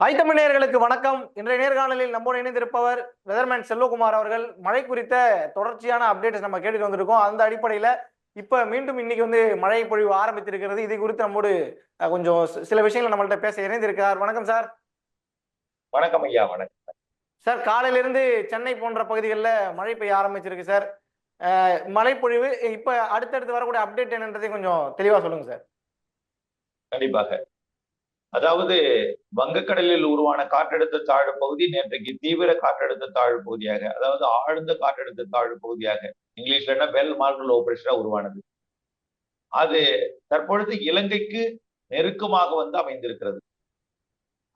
ஐ தமிழ் நேயர்களுக்கு வணக்கம். இன்றைய நேர்காணலில் நம்மோடு இணைந்திருப்பவர் வெதர்மேன் செல்வகுமார் அவர்கள். மழை குறித்த தொடர்ச்சியான அப்டேட்ஸ் நம்ம கேட்டுட்டு வந்திருக்கோம். அந்த அடிப்படையில இப்ப மீண்டும் இன்னைக்கு வந்து மழை பொழிவு ஆரம்பித்திருக்கிறது. இதை குறித்து நம்மோடு கொஞ்சம் சில விஷயங்கள் நம்மள்ட்ட பேச இணைந்திருக்கிறார். வணக்கம் சார். வணக்கம் ஐயா வணக்கம். சார் காலையிலிருந்து சென்னை போன்ற பகுதிகளில் மழை பெய்ய ஆரம்பிச்சிருக்கு சார். அஹ், மழை பொழிவு இப்ப அடுத்தடுத்து வரக்கூடிய அப்டேட் என்னன்றதை கொஞ்சம் தெளிவா சொல்லுங்க சார். கண்டிப்பாக. அதாவது வங்கக்கடலில் உருவான காற்றழுத்த தாழ்வு பகுதி நேற்றைக்கு தீவிர காற்றழுத்த தாழ்வு பகுதியாக அதாவது ஆழ்ந்த காற்றழுத்த தாழ்வு பகுதியாக இங்கிலீஷ்ல வெல் மார்க் ஓபரேஷனா உருவானது. அது தற்பொழுது இலங்கைக்கு நெருக்கமாக வந்து அமைந்திருக்கிறது.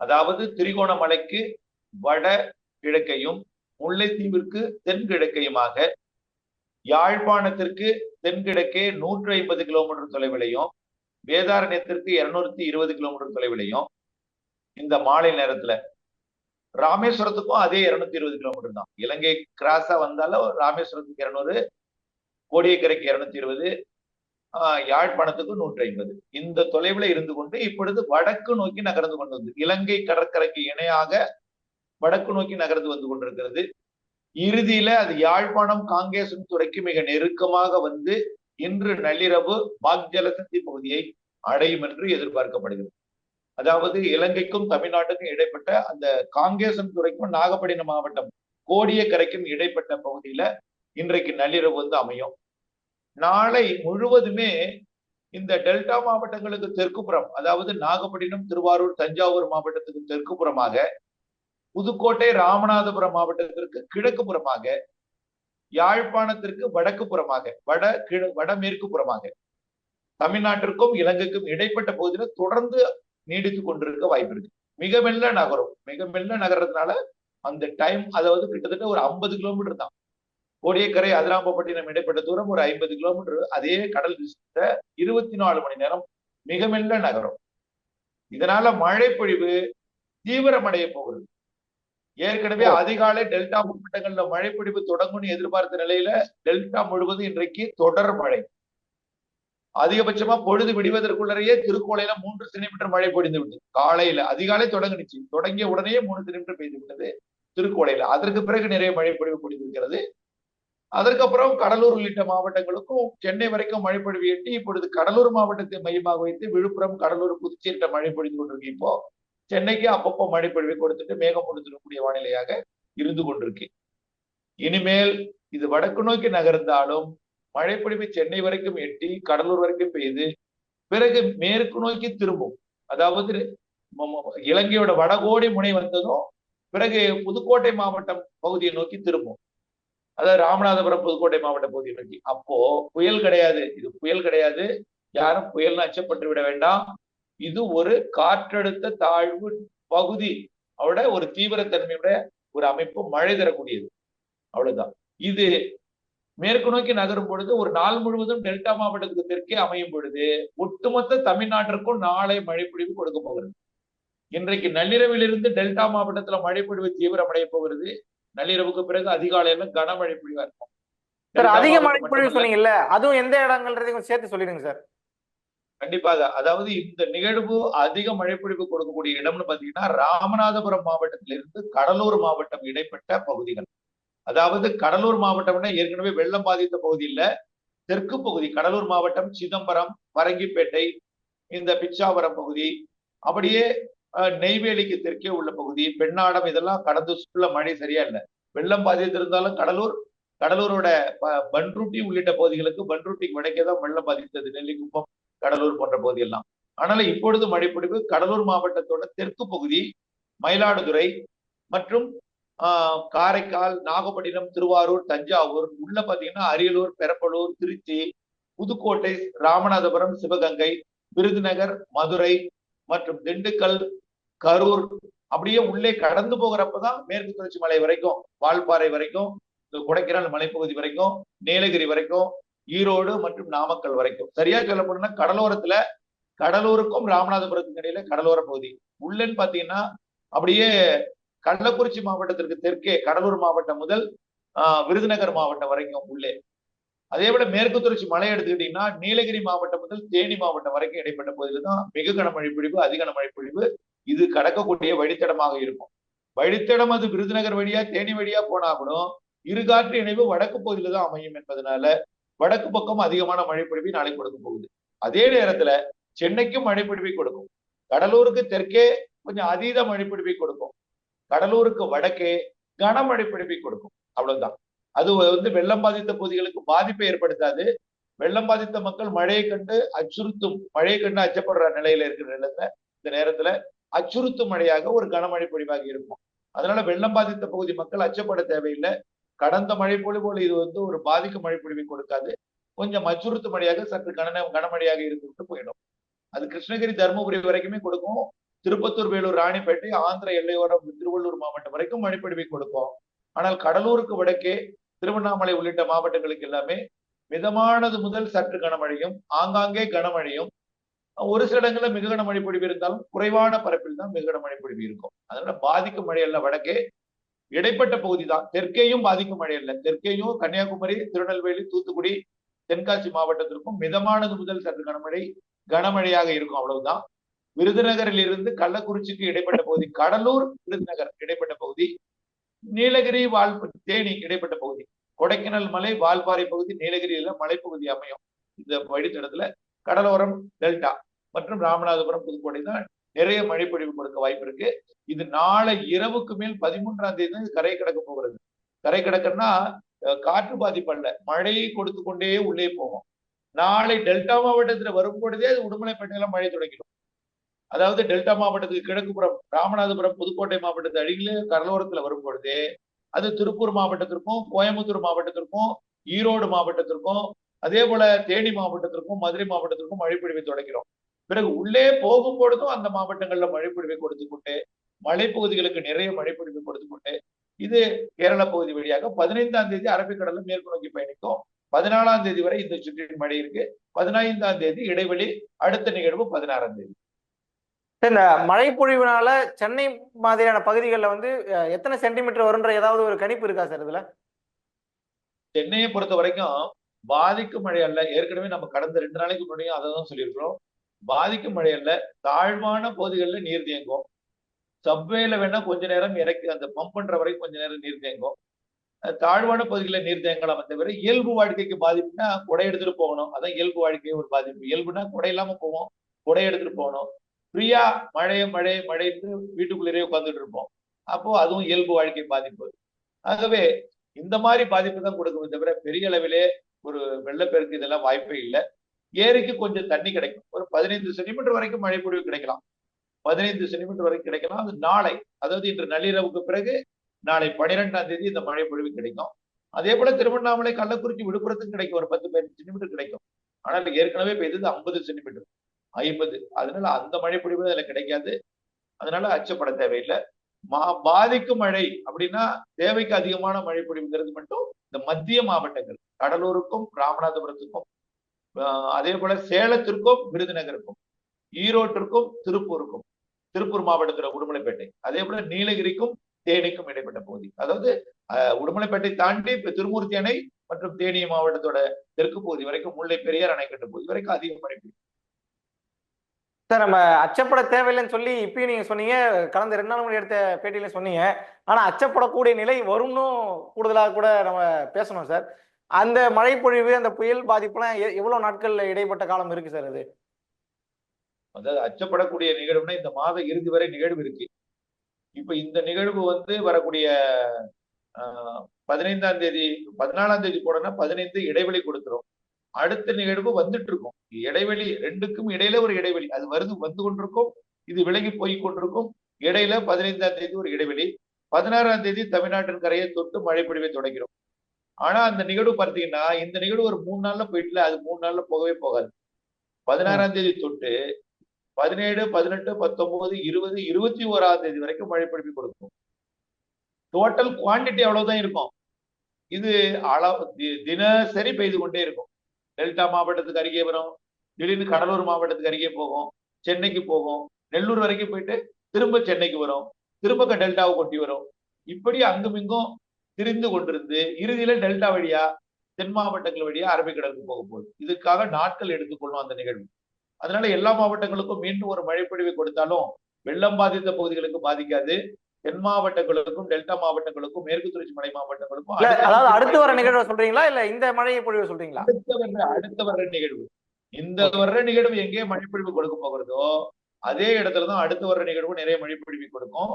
அதாவது திரிகோணமலைக்கு வட கிழக்கையும் முல்லைத்தீவிற்கு தென்கிழக்கையுமாக யாழ்ப்பாணத்திற்கு தென்கிழக்கே நூற்றி ஐம்பது கிலோமீட்டர் தொலைவிலையும் வேதாரண்யத்திற்கு இருநூத்தி இருபது கிலோமீட்டர் தொலைவிலையும் இந்த மாலை நேரத்துல ராமேஸ்வரத்துக்கும் அதே இருநூத்தி இருபது கிலோமீட்டர் தான். இலங்கை கிராஸா வந்தாலும் ராமேஸ்வரத்துக்கு இருநூறு கோடியக்கரைக்கு இருநூத்தி இருபது யாழ்ப்பாணத்துக்கு நூற்றி ஐம்பது இந்த தொலைவுல இருந்து கொண்டு இப்பொழுது வடக்கு நோக்கி நகர்ந்து கொண்டு வந்து இலங்கை கடற்கரைக்கு இணையாக வடக்கு நோக்கி நகர்ந்து வந்து கொண்டிருக்கிறது. இறுதியில அது யாழ்ப்பாணம் காங்கேசன் துறைக்கு மிக நெருக்கமாக வந்து இன்று நள்ளிரவு பாக்ஜலசந்தி பகுதியை அடையும் என்று எதிர்பார்க்கப்படுகிறது. அதாவது இலங்கைக்கும் தமிழ்நாட்டுக்கும் இடைப்பட்ட அந்த காங்கேசன் துறைக்கும் நாகப்பட்டினம் மாவட்டம் கோடியக்கரைக்கும் இடைப்பட்ட பகுதியில இன்றைக்கு நள்ளிரவு வந்து அமையும். நாளை முழுவதுமே இந்த டெல்டா மாவட்டங்களுக்கு தெற்குப்புறம் அதாவது நாகப்பட்டினம் திருவாரூர் தஞ்சாவூர் மாவட்டத்துக்கு தெற்குப்புறமாக புதுக்கோட்டை ராமநாதபுரம் மாவட்டத்திற்கு கிழக்கு புறமாக யாழ்ப்பாணத்திற்கு வடக்கு புறமாக வட கிழ வடமேற்கு புறமாக தமிழ்நாட்டிற்கும் இலங்கைக்கும் இடைப்பட்ட பகுதியில தொடர்ந்து நீடித்து கொண்டிருக்க வாய்ப்பு இருக்கு. மிக மெல்ல நகரும். மிக மெல்ல நகர்றதுனால அந்த டைம் அதாவது கிட்டத்தட்ட ஒரு ஐம்பது கிலோமீட்டர் தான். கோடியக்கரை அதிராம்பப்பட்டினம் இடைப்பட்ட தூரம் ஒரு ஐம்பது கிலோமீட்டர் அதே கடல் டிஸ்டன்ஸ இருபத்தி நாலு மணி நேரம் மிக மெல்ல நகரும். இதனால மழை பொழிவு தீவிரமடைய போகிறது ஏற்கனவே அதிகாலை டெல்டா மாவட்டங்கள்ல மழை பிடிப்பு தொடங்கும்னு எதிர்பார்த்த நிலையில டெல்டா முழுவதும் இன்றைக்கு தொடர் மழை. அதிகபட்சமா பொழுது விடுவதற்குள்ளேயே திருக்கோளையில மூன்று சென்டிமீட்டர் மழை பொழிந்து விட்டது. காலையில அதிகாலை தொடங்குனுச்சு. தொடங்கிய உடனே மூணு சென்டிமீட்டர் பெய்து விட்டது திருக்கோளையில. அதற்கு பிறகு நிறைய மழை பொழிவு பொழிந்திருக்கிறது. அதற்கப்புறம் கடலூர் உள்ளிட்ட மாவட்டங்களுக்கும் சென்னை வரைக்கும் மழை பொழிவு எட்டி இப்பொழுது கடலூர் மாவட்டத்தை மையமாக வைத்து விழுப்புரம் கடலூர் புதுச்சேரிட்ட மழை பொழிந்து கொண்டிருக்கு. இப்போ சென்னைக்கு அப்பப்போ மழை பொழிவை கொடுத்துட்டு மேகம் கொடுத்துடக்கூடிய வானிலையாக இருந்து கொண்டிருக்கு. இனிமேல் இது வடக்கு நோக்கி நகர்ந்தாலும் மழைப்பொழிவு சென்னை வரைக்கும் எட்டி கடலூர் வரைக்கும் பெய்து பிறகு மேற்கு நோக்கி திரும்பும். அதாவது இலங்கையோட வடகோடி முனை வந்ததும் பிறகு புதுக்கோட்டை மாவட்டம் பகுதியை நோக்கி திரும்பும். அதாவது ராமநாதபுரம் புதுக்கோட்டை மாவட்ட பகுதியை நோக்கி. அப்போ புயல் கிடையாது. இது புயல் கிடையாது. யாரும் புயல்னு அச்சப்பட்டு விட வேண்டாம். இது ஒரு காற்றழுத்த தாழ்வு பகுதி. அவட ஒரு தீவிரத்தன்மையுடைய ஒரு அமைப்பு மழை தரக்கூடியது. அவ்வளவுதான். இது மேற்கு நோக்கி நகரும் பொழுது ஒரு நாள் முழுவதும் டெல்டா மாவட்டத்துக்கு தெற்கே அமையும் பொழுது ஒட்டுமொத்த தமிழ்நாட்டிற்கும் நாளை மழைப்பொழிவு கொடுக்க போகிறது. இன்றைக்கு நள்ளிரவிலிருந்து டெல்டா மாவட்டத்துல மழைப்பொழிவு தீவிரமடைய போகிறது. நள்ளிரவுக்கு பிறகு அதிகாலையில கனமழை பொழிவா இருக்கும் அதிக மழை மாவட்டம் பொழிவு மட்டுமல்ல, சொன்னீங்கல்ல அதுவும் எந்த இடங்கள்ன்றதையும் சேர்த்து சொல்லிடுங்க சார். கண்டிப்பாக. அதாவது இந்த நிகழ்வு அதிக மழைப்பொழிவு கொடுக்கக்கூடிய இடம்னு பாத்தீங்கன்னா ராமநாதபுரம் மாவட்டத்திலிருந்து கடலூர் மாவட்டம் இடைப்பட்ட பகுதிகள். அதாவது கடலூர் மாவட்டம்னா ஏற்கனவே வெள்ளம் பாதித்த பகுதி இல்லை. தெற்கு பகுதி கடலூர் மாவட்டம் சிதம்பரம் பரங்கிப்பேட்டை இந்த பிச்சாவரம் பகுதி அப்படியே நெய்வேலிக்கு தெற்கே உள்ள பகுதி பெண்ணாடம் இதெல்லாம் கடந்து சுற்றுல மழை சரியா இல்லை. வெள்ளம் பாதித்திருந்தாலும் கடலூர் கடலூரோட ப- பன்ருட்டி உள்ளிட்ட பகுதிகளுக்கு பன்ருட்டிக்கு வடக்கே தான் வெள்ளம் பாதித்தது. நெல்லிக்குப்பம் கடலூர் போன்ற பகுதியெல்லாம். ஆனால் இப்பொழுது மழைப்பொழிவு கடலூர் மாவட்டத்தோட தெற்கு பகுதி மயிலாடுதுறை மற்றும் காரைக்கால் நாகப்பட்டினம் திருவாரூர் தஞ்சாவூர் உள்ள பாத்தீங்கன்னா அரியலூர் பெரம்பலூர் திருச்சி புதுக்கோட்டை ராமநாதபுரம் சிவகங்கை விருதுநகர் மதுரை மற்றும் திண்டுக்கல் கரூர் அப்படியே உள்ளே கடந்து போகிறப்பதான் மேற்கு தொடர்ச்சி மலை வரைக்கும் வால்பாறை வரைக்கும் கொடைக்கானல் மலைப்பகுதி வரைக்கும் நீலகிரி வரைக்கும் ஈரோடு மற்றும் நாமக்கல் வரைக்கும். சரியா சொல்ல போனோம்னா கடலோரத்துல கடலூருக்கும் ராமநாதபுரத்துக்கு இடையில கடலோர பகுதி. உள்ளன்னு பாத்தீங்கன்னா அப்படியே கள்ளக்குறிச்சி மாவட்டத்திற்கு தெற்கே கடலூர் மாவட்டம் முதல் ஆஹ், விருதுநகர் மாவட்டம் வரைக்கும் உள்ளே. அதே விட மேற்கு தொடர்ச்சி மலை எடுத்துக்கிட்டீங்கன்னா நீலகிரி மாவட்டம் முதல் தேனி மாவட்டம் வரைக்கும் இடைப்பட்ட பகுதியில தான் மிக கனமழை பொழிவு அதிக கனமழை பொழிவு இது கடக்கக்கூடிய வழித்தடமாக இருக்கும். வழித்தடம் அது விருதுநகர் வழியா தேனி வழியா போனா கூட இருகாற்று இணைவு வடக்கு பகுதியில தான் அமையும் என்பதனால வடக்கு பக்கம் அதிகமான மழைப்பொழிவை நாளை கொடுக்க போகுது. அதே நேரத்துல சென்னைக்கும் மழைப்பொழிவை கொடுக்கும். கடலூருக்கு தெற்கே கொஞ்சம் அதீத மழைப்பொழிவை கொடுக்கும். கடலூருக்கு வடக்கே கனமழை பொழிவை கொடுக்கும். அவ்வளவுதான். அது வந்து வெள்ளம் பாதித்த பகுதிகளுக்கு பாதிப்பை ஏற்படுத்தாது. வெள்ளம் பாதித்த மக்கள் மழையை கண்டு அச்சுறுத்தும் மழையை கண்டு அச்சப்படுற நிலையில இருக்கிற நிலத்துல இந்த நேரத்துல அச்சுறுத்தும் மழையாக ஒரு கனமழை பொழிவாக இருக்கும். அதனால வெள்ளம் பாதித்த பகுதி மக்கள் அச்சப்பட தேவையில்லை. கடந்த மழை பொழிவோடு இது வந்து ஒரு பாதிக்கும் மழை பொழிவை கொடுக்காது. கொஞ்சம் அச்சுறுத்து மழையாக சற்று கன கனமழையாக இருந்துட்டு போயிடும். அது கிருஷ்ணகிரி தருமபுரி வரைக்குமே கொடுக்கும். திருப்பத்தூர் வேலூர் ராணிப்பேட்டை ஆந்திர எல்லையோரம் திருவள்ளூர் மாவட்டம் வரைக்கும் மழைப்பொழிவை கொடுப்போம். ஆனால் கடலூருக்கு வடக்கே திருவண்ணாமலை உள்ளிட்ட மாவட்டங்களுக்கு எல்லாமே மிதமானது முதல் சற்று கனமழையும் ஆங்காங்கே கனமழையும் ஒரு சில இடங்கள்ல மிக கனமழை பொழிவு இருந்தாலும் குறைவான பரப்பில் தான் மிக கனமழை பொழிவு இருக்கும். அதனால பாதிக்கும் மழை அல்ல வடக்கே. இடைப்பட்ட பகுதி தான். தெற்கேயும் பாதிக்கும் மழை அல்ல தெற்கேயும் கன்னியாகுமரி திருநெல்வேலி தூத்துக்குடி தென்காசி மாவட்டத்திற்கும் மிதமானது முதல் சற்று கனமழை கனமழையாக இருக்கும் அவ்வளவுதான். விருதுநகரில் இருந்து கள்ளக்குறிச்சிக்கு இடைப்பட்ட பகுதி கடலூர் விருதுநகர் இடைப்பட்ட பகுதி நீலகிரி வால் தேனி இடைப்பட்ட பகுதி கொடைக்கானல் மலை வால்பாறை பகுதி நீலகிரியில மலைப்பகுதி அமையும். இந்த வழித்தடத்துல கடலோரம் டெல்டா மற்றும் ராமநாதபுரம் புதுக்கோட்டை தான் நிறைய மழைப்பொழிவு கொடுக்க வாய்ப்பு இருக்கு. இது நாளை இரவுக்கு மேல் பதிமூன்றாம் தேதி கரை கடக்க போகிறது. கரை கடக்கன்னா காற்று பாதிப்பு அல்ல மழையை கொடுத்து கொண்டே உள்ளே போகும். நாளை டெல்டா மாவட்டத்துல வரும் பொழுதே அது உடுமலைப்பேட்டையில மழை தொடங்கிடும். அதாவது டெல்டா மாவட்டத்துக்கு கிழக்குப்புறம் ராமநாதபுரம் புதுக்கோட்டை மாவட்டத்து அருகில் கடலோரத்தில் வரும் பொழுது அது திருப்பூர் மாவட்டத்திற்கும் கோயம்புத்தூர் மாவட்டத்திற்கும் ஈரோடு மாவட்டத்திற்கும் அதே போல தேனி மாவட்டத்திற்கும் மதுரை மாவட்டத்திற்கும் மழைப்பொழிவை தொடங்கிறோம் பிறகு உள்ளே போகும் பொழுதும் அந்த மாவட்டங்கள்ல மழைப்பொழிவை கொடுத்து கொண்டு மலைப்பகுதிகளுக்கு நிறைய மழைப்பொழிவை கொடுத்து கொண்டு இது கேரள பகுதி வழியாக பதினைந்தாம் தேதி அரபிக்கடல மேற்கு நோக்கி பயணிக்கும். பதினாலாம் தேதி வரை இந்த சுற்றின் மழை இருக்கு. பதினைந்தாம் தேதி இடைவெளி அடுத்த நிகழ்வு பதினாறாம் தேதி. இந்த மழை சென்னை மாதிரியான பகுதிகளில் வந்து எத்தனை சென்டிமீட்டர் வரும்ன்ற ஏதாவது ஒரு கணிப்பு இருக்கா சார் இதுல? சென்னையை பொறுத்த வரைக்கும் பாதிக்கும் மழை அல்ல. ஏற்கனவே நம்ம கடந்த ரெண்டு நாளைக்கு முன்னாடியும் அதை தான் சொல்லியிருக்கிறோம். பாதிக்கும் மழை அல்ல. தாழ்வான பகுதிகளில் நீர் தேங்கும். சப்வேல வேணா கொஞ்ச நேரம் இறக்கி அந்த பம்ப் பண்ற வரைக்கும் கொஞ்ச நேரம் நீர் தேங்கும். தாழ்வான பகுதிகளில் நீர் தேங்கலாம் தவிர இயல்பு வாழ்க்கைக்கு பாதிப்புனா குடை எடுத்துட்டு போகணும். அதான் இயல்பு வாழ்க்கையே ஒரு பாதிப்பு. இயல்புனா குடை இல்லாம போவோம். குடை எடுத்துட்டு போகணும். ஃப்ரீயா மழை மழை மழைன்னு வீட்டுக்குள்ளேயே உட்காந்துட்டு இருப்போம். அப்போ அதுவும் இயல்பு வாழ்க்கை பாதிப்பு. ஆகவே இந்த மாதிரி பாதிப்பு தான் கொடுக்குமே தவிர பெரிய அளவிலே ஒரு வெள்ளப்பெருக்கு இதெல்லாம் வாய்ப்பே இல்லை. ஏரிக்கு கொஞ்சம் தண்ணி கிடைக்கும். ஒரு பதினைந்து சென்டிமீட்டர் வரைக்கும் மழை பொழிவு கிடைக்கலாம். பதினைந்து சென்டிமீட்டர் வரைக்கும் கிடைக்கலாம். அது நாளை அதாவது இன்று நள்ளிரவுக்கு பிறகு நாளை பனிரெண்டாம் தேதி இந்த மழை பொழிவு கிடைக்கும். அதே போல திருவண்ணாமலை கள்ளக்குறிச்சி விழுப்புரத்துக்கு கிடைக்கும். ஒரு பத்து பதினஞ்சு சென்டிமீட்டர் கிடைக்கும். ஆனால் ஏற்கனவே பெய்தது ஐம்பது சென்டிமீட்டர். ஐம்பது. அதனால அந்த மழை பொழிவு அதுல கிடைக்காது. அதனால அச்சப்பட தேவையில்லை. மா பாதிக்கும் மழை அப்படின்னா தேவைக்கு அதிகமான மழை பொழிவுங்கிறது மட்டும் இந்த மத்திய மாவட்டங்கள். கடலூருக்கும் ராமநாதபுரத்துக்கும் அதே போல சேலத்திற்கும் விருதுநகருக்கும் ஈரோட்டிற்கும் திருப்பூருக்கும் திருப்பூர் மாவட்டத்துல உடுமலைப்பேட்டை. அதே போல நீலகிரிக்கும் தேனிக்கும் இடைப்பட்ட பகுதி. அதாவது உடுமலைப்பேட்டை தாண்டி இப்ப திருமூர்த்தி அணை மற்றும் தேனி மாவட்டத்தோட தெற்கு பகுதி வரைக்கும் முல்லை பெரியார் அணைக்கட்டு பகுதி வரைக்கும் அதிக மழை பெய்யும். சார் நம்ம அச்சப்பட தேவையில்லைன்னு சொல்லி இப்பயும் நீங்க சொன்னீங்க. கடந்த ரெண்டு நாள் முடி எடுத்த பேட்டியில சொன்னீங்க. ஆனா அச்சப்படக்கூடிய நிலை வரும்னு கூடுதலாக கூட நம்ம பேசணும் சார். அந்த மழை பொழிவு அந்த புயல் பாதிப்புலாம் எவ்வளவு நாட்கள்ல இடைப்பட்ட காலம் இருக்கு சார் அது? அதாவது அச்சப்படக்கூடிய நிகழ்வுனா இந்த மாத இறுதி வரை நிகழ்வு இருக்கு. இப்ப இந்த நிகழ்வு வந்து வரக்கூடிய பதினைந்தாம் தேதி பதினாலாம் தேதி போடனா பதினைந்து இடைவெளி கொடுத்துரும் அடுத்த நிகழ்வு வந்துட்டு இருக்கும் இடைவெளி ரெண்டுக்கும் இடையில ஒரு இடைவெளி. அது வருது வந்து கொண்டிருக்கும். இது விலகி போய் கொண்டிருக்கும். இடையில பதினைந்தாம் தேதி ஒரு இடைவெளி. பதினாறாம் தேதி தமிழ்நாட்டின் கரையை தொட்டு மழை பொழிவை தொடங்கிறோம் ஆனா அந்த நிகழ்வு பார்த்தீங்கன்னா இந்த நிகழ்வு ஒரு மூணு நாள்ல போயிட்டுல அது மூணு நாள்ல போகவே போகாது. பதினாறாம் தேதி தொட்டு பதினேழு பதினெட்டு பத்தொன்பது இருபது இருபத்தி ஓராம் தேதி வரைக்கும் மழை பொழிவு கொடுக்கும். டோட்டல் குவான்டிட்டி அவ்வளவுதான் இருக்கும். இது அளவு தினசரி பெய்து கொண்டே இருக்கும். டெல்டா மாவட்டத்துக்கு அருகே வரும். திடீர்னு கடலூர் மாவட்டத்துக்கு அருகே போகும். சென்னைக்கு போகும். நெல்லூர் வரைக்கும் போயிட்டு திரும்ப சென்னைக்கு வரும். திரும்ப டெல்டாவை கொட்டி வரும். இப்படி அங்கும் இங்கும் திரிந்து கொண்டிருந்து இறுதியில டெல்டா வழியா தென் மாவட்டங்கள் வழியா அரபிக்கடலுக்கு போக போகுது இதுக்காக நாட்கள் எடுத்துக்கொள்ளும் அந்த நிகழ்வு. அதனால எல்லா மாவட்டங்களுக்கும் மீண்டும் ஒரு மழைப்பொழிவை கொடுத்தாலும் வெள்ளம் பாதித்த பகுதிகளுக்கு பாதிக்காது. தென் மாவட்டங்களுக்கும் டெல்டா மாவட்டங்களுக்கும் மேற்கு தொடர்ச்சி மலை மாவட்டங்களுக்கும் அதாவது அடுத்து வர மழை நிகழ்வை சொல்றீங்களா? இல்ல இந்த மழையை பொழிவை சொல்றீங்களா? அடுத்த வர்ற அடுத்த வர்ற நிகழ்வு. இந்த வர்ற நிகழ்வு எங்கே மழைப்பொழிவு கொடுக்க போகிறதோ அதே இடத்துலதான் அடுத்து வர்ற நிகழ்வு நிறைய மழைப்பொழிவு கொடுக்கும்.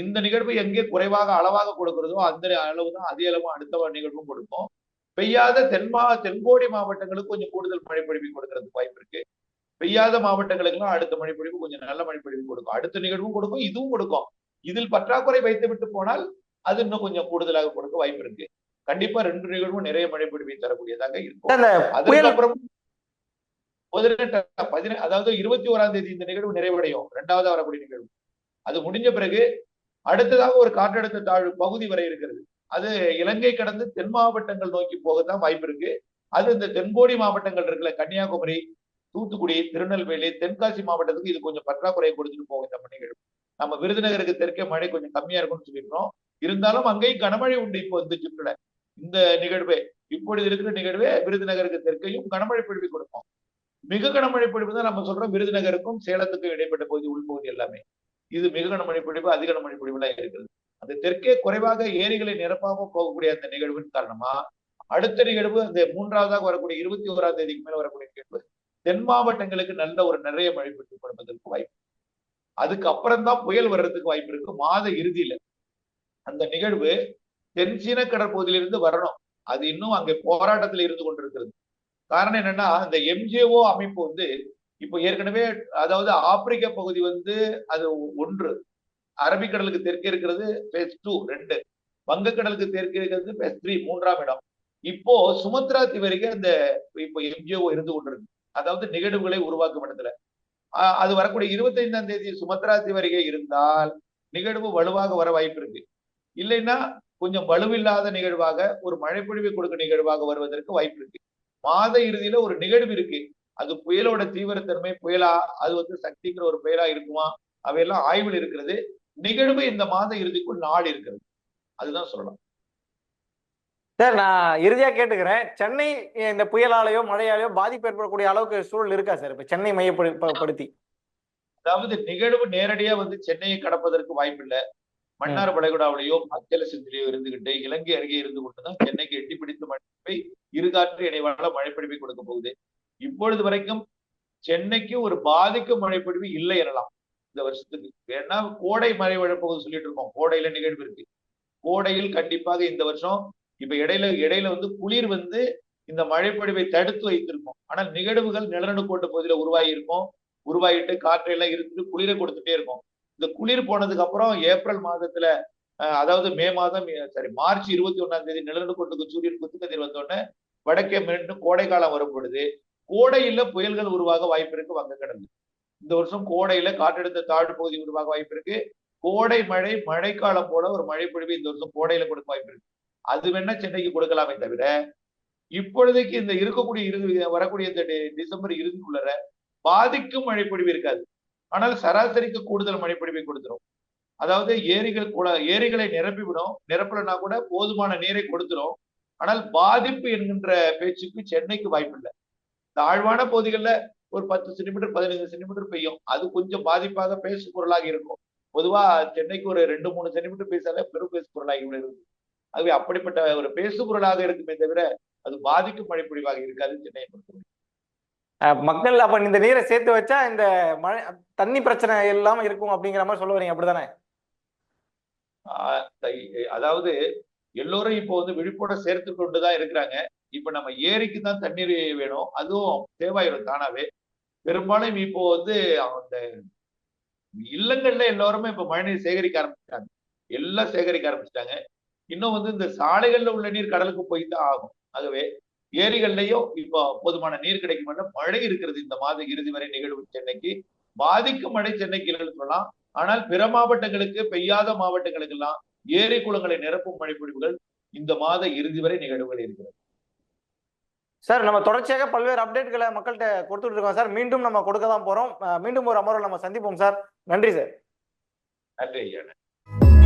இந்த நிகழ்வு எங்கே குறைவாக அளவாக கொடுக்கிறதோ அந்த அளவு தான் அதே அளவு அடுத்த வர்ற நிகழ்வும் கொடுக்கும். பெய்யாத தென்மா தென்கோடி மாவட்டங்களுக்கு கொஞ்சம் கூடுதல் மழைப்பொழிவு கொடுக்கறதுக்கு வாய்ப்பு இருக்கு. பெய்யாத மாவட்டங்களுக்கெல்லாம் அடுத்த மழைப்பொழிவு கொஞ்சம் நல்ல மழைப்பொழிவு கொடுக்கும். அடுத்த நிகழ்வும் கொடுக்கும் இதுவும் கொடுக்கும். இதில் பற்றாக்குறை வைத்து விட்டு போனால் அது இன்னும் கொஞ்சம் கூடுதலாக கொடுக்க வாய்ப்பு இருக்கு. கண்டிப்பா ரெண்டு நிகழ்வும் நிறைய மழைப்பொழிவை தரக்கூடியதாக இருக்கும். அதுக்கப்புறம் பதினெட்டு பதினெட்டு அதாவது இருபத்தி ஓராம் தேதி இந்த நிகழ்வு நிறைவடையும். இரண்டாவது வரக்கூடிய நிகழ்வு. அது முடிஞ்ச பிறகு அடுத்ததாக ஒரு காற்றழுத்த தாழ்வு பகுதி வரை இருக்கிறது. அது இலங்கை கடந்து தென் மாவட்டங்கள் நோக்கி போகத்தான் வாய்ப்பு இருக்கு. அது இந்த தென்கோடி மாவட்டங்கள் இருக்குல்ல கன்னியாகுமரி தூத்துக்குடி திருநெல்வேலி தென்காசி மாவட்டத்துக்கு இது கொஞ்சம் பற்றாக்குறை கொடுத்துட்டு போகும் இந்த நிகழ்வு. நம்ம விருதுநகருக்கு தெற்கே மழை கொஞ்சம் கம்மியா இருக்கும்னு சொல்லியிருக்கோம் இருந்தாலும் அங்கேயும் கனமழை உண்டு இப்போ இந்த சுற்றுல. இந்த நிகழ்வே இப்பொழுது இருக்கிற நிகழ்வே விருதுநகருக்கு தெற்கையும் கனமழை பொழிவு கொடுக்கும். மிக கனமழை பொழிவு தான் நம்ம சொல்றோம். விருதுநகருக்கும் சேலத்துக்கும் இடைப்பட்ட பகுதி உள்பகுதி எல்லாமே. இது மிக கனமழை பொழிவு அதிக கனமழை பொழிவுலாம் இருக்கிறது. அந்த தெற்கே குறைவாக ஏரிகளை நிரப்பாம போகக்கூடிய அந்த நிகழ்வின் காரணமா அடுத்த நிகழ்வு அந்த மூன்றாவதாக வரக்கூடிய இருபத்தி ஓராம் தேதிக்கு மேல வரக்கூடிய நிகழ்வு தென் மாவட்டங்களுக்கு நல்ல ஒரு நிறைய மழை பெற்றுக் கொடுப்பதற்கு வாய்ப்பு அதுக்கப்புறம் தான் புயல் வர்றதுக்கு வாய்ப்பு இருக்கு. மாத இறுதியில அந்த நிகழ்வு தென் சீன கடற்பகுதியிலிருந்து வரணும். அது இன்னும் அங்கே போராட்டத்தில் இருந்து கொண்டிருக்கிறது. காரணம் என்னன்னா இந்த எம்ஜிஓ அமைப்பு வந்து இப்போ ஏற்கனவே அதாவது ஆப்பிரிக்க பகுதி வந்து அது ஒன்று. அரபிக்கடலுக்கு தெற்கே இருக்கிறது பேஸ் டூ ரெண்டு. வங்கக்கடலுக்கு தெற்கே இருக்கிறது பேஸ் த்ரீ மூன்றாம் இடம். இப்போ சுமத்ரா திவரிக்கு அந்த இப்போ எம்ஜிஓ இருந்து கொண்டிருக்கு. அதாவது நிகழ்வுகளை உருவாக்கும் இடத்துல. அது வரக்கூடிய இருபத்தைந்தாம் தேதி சுமத்ரா வருகை இருந்தால் நிகழ்வு வலுவாக வர வாய்ப்பு இருக்கு. இல்லைன்னா கொஞ்சம் வலுவில்லாத நிகழ்வாக ஒரு மழைப்பொழிவை கொடுக்க நிகழ்வாக வருவதற்கு வாய்ப்பு இருக்கு. மாத இறுதியில ஒரு நிகழ்வு இருக்கு. அது புயலோட தீவிரத்தன்மை புயலா அது வந்து சக்திங்கிற ஒரு புயலா இருக்குமா? அவையெல்லாம் ஆய்வில் இருக்கிறது. நிகழ்வு இந்த மாத இறுதிக்குள் நாள் இருக்கிறது. அதுதான் சொல்லலாம் சார் நான் இறுதியா கேட்டுக்கிறேன். சென்னை இந்த புயலாலேயோ மழையாலேயோ பாதிப்பு ஏற்படக்கூடிய அளவுக்கு சூழல் இருக்கா சார்? இப்ப சென்னை மையப்படுத்தி அதாவது நிகழ்வு நேரடியா வந்து சென்னையை கடப்பதற்கு வாய்ப்பில்லை. மன்னார் வளைகுடாவிலேயோ மத்திய சிந்திலையோ இருந்துகிட்டு இலங்கை அருகே இருந்து கொண்டுதான் சென்னைக்கு எட்டி பிடித்த மழைப்பை இருகாற்று இணைவான மழைப்பிடிப்பை கொடுக்க போகுது. இப்பொழுது வரைக்கும் சென்னைக்கு ஒரு பாதிக்கும் மழைப்பொழிவு இல்லை எனலாம். இந்த வருஷத்துக்கு. ஏன்னா கோடை மழை வழப்போகுது சொல்லிட்டு இருக்கோம். கோடையில நிகழ்வு இருக்கு. கோடையில் கண்டிப்பாக இந்த வருஷம் இப்ப இடையில இடையில வந்து குளிர் வந்து இந்த மழைப்பொழிவை தடுத்து வைத்திருக்கும். ஆனால் நிகழ்வுகள் நிலநடுக்கோட்டு பகுதியில உருவாகி இருக்கும். உருவாகிட்டு காற்றையெல்லாம் இருந்துட்டு குளிரை கொடுத்துட்டே இருக்கும். இந்த குளிர் போனதுக்கு அப்புறம் ஏப்ரல் மாதத்துல அதாவது மே மாதம் சாரி மார்ச் இருபத்தி ஒன்னாம் தேதி நிலநடுக்கோட்டுக்கு சூரியன் குத்துக்கதிர் வந்தோடனே வடக்கே மீண்டும் கோடை காலம் வரும் பொழுது கோடையில புயல்கள் உருவாக வாய்ப்பு இருக்கு வங்கக்கடல் இந்த வருஷம் கோடையில காற்றழுத்த தாழ்வு பகுதி உருவாக வாய்ப்பு இருக்கு. கோடை மழை மழைக்காலம் போல ஒரு மழை பொழிவு இந்த வருஷம் கோடையில கொடுக்க வாய்ப்பு இருக்கு. அது வேணா சென்னைக்கு கொடுக்கலாமே தவிர இப்பொழுதைக்கு இந்த இருக்கக்கூடிய இறுதி வரக்கூடிய இந்த டிசம்பர் இறுதிக்குள்ளர பாதிக்கும் மழைப்பொழிவு இருக்காது. ஆனால் சராசரிக்கு கூடுதல் மழைப்பொழிவை கொடுத்துரும். அதாவது ஏரிகள் கூட ஏரிகளை நிரப்பிவிடும். நிரப்பலனா கூட போதுமான நீரை கொடுத்துரும். ஆனால் பாதிப்பு என்கின்ற பேச்சுக்கு சென்னைக்கு வாய்ப்பில்லை. இந்த தாழ்வான பகுதிகளில் ஒரு பத்து சென்டிமீட்டர் பதினைந்து சென்டிமீட்டர் பெய்யும். அது கொஞ்சம் பாதிப்பாக பேசு பொருளாக இருக்கும். பொதுவா சென்னைக்கு ஒரு ரெண்டு மூணு சென்டிமீட்டர் பேசாலே பெரும் பேசு பொருளாகி இருக்குது ஆகவே அப்படிப்பட்ட ஒரு பேசு பொருளாக இருக்குமே தவிர அது பாதிக்கும் மழைப்பொழிவாக இருக்காது சென்னையை பொறுத்தவரை மக்கள் அப்ப இந்த நீரை சேர்த்து வச்சா இந்த மழை தண்ணி பிரச்சனை இல்லாம இருக்கும் அப்படிங்கிற மாதிரி சொல்ல வரீங்க அப்படிதானே? அதாவது எல்லோரும் இப்போ வந்து விழிப்போட சேர்த்து கொண்டுதான் இருக்கிறாங்க. இப்ப நம்ம ஏரிக்கு தான் தண்ணீர் வேணும். அதுவும் தேவாயிரும் தானாவே. பெரும்பாலும் இப்போ வந்து அந்த இல்லங்கள்ல எல்லாருமே இப்ப மழைநீர் சேகரிக்க ஆரம்பிச்சிட்டாங்க. எல்லாம் சேகரிக்க ஆரம்பிச்சிட்டாங்க. இன்னும் வந்து இந்த சாலைகள்ல உள்ள நீர் கடலுக்கு போய் தான் ஆகும். ஆகவே ஏரிகள்லயும் இப்போ போதுமான நீர் கிடைக்கும் மழை இருக்கிறது இந்த மாத இறுதி வரை நிகழ்வு சென்னைக்கு. பாதிக்கும் மழை சென்னைக்கு சொல்லலாம். ஆனால் பிற மாவட்டங்களுக்கு பெய்யாத மாவட்டங்களுக்கு எல்லாம் ஏரி குளங்களை நிரப்பும் மழைப்பொழிவுகள் இந்த மாத இறுதி வரை நிகழ்வுகள் இருக்கிறது. சார் நம்ம தொடர்ச்சியாக பல்வேறு அப்டேட்களை மக்கள்கிட்ட கொடுத்துட்டு இருக்கோம் சார். மீண்டும் நம்ம கொடுக்க தான் போறோம். மீண்டும் ஒரு அமர்வில் நம்ம சந்திப்போம் சார். நன்றி சார். நன்றி ஐயா